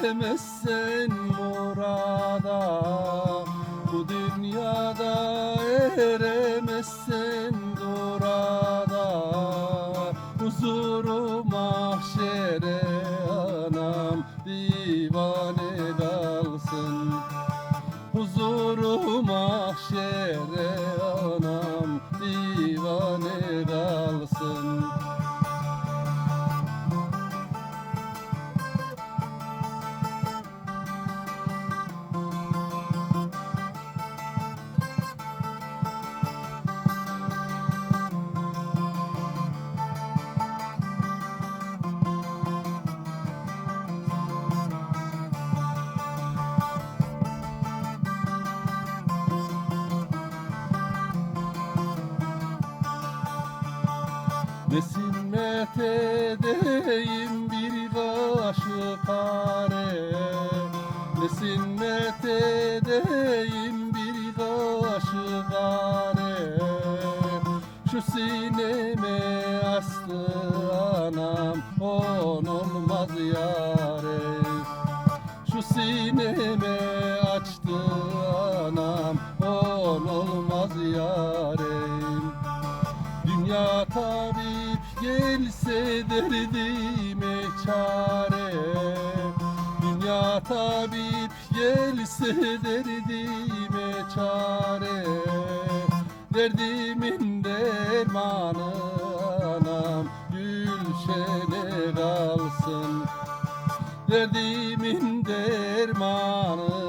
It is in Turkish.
eremezsen murada Bu dünyada eremezsen durada Huzuru mahşere anam divane kalsın Huzuru mahşere anam divane kalsın Nesimmet edeyim bir kaşık kare Nesimmet edeyim bir kaşık kare Şu sineme astı anam on olmaz yare Şu sineme açtı anam on olmaz yarim derdime çare. Dünya tabip gelse derdime çare. Derdimin dermanı anam gülşene kalsın. Derdimin dermanı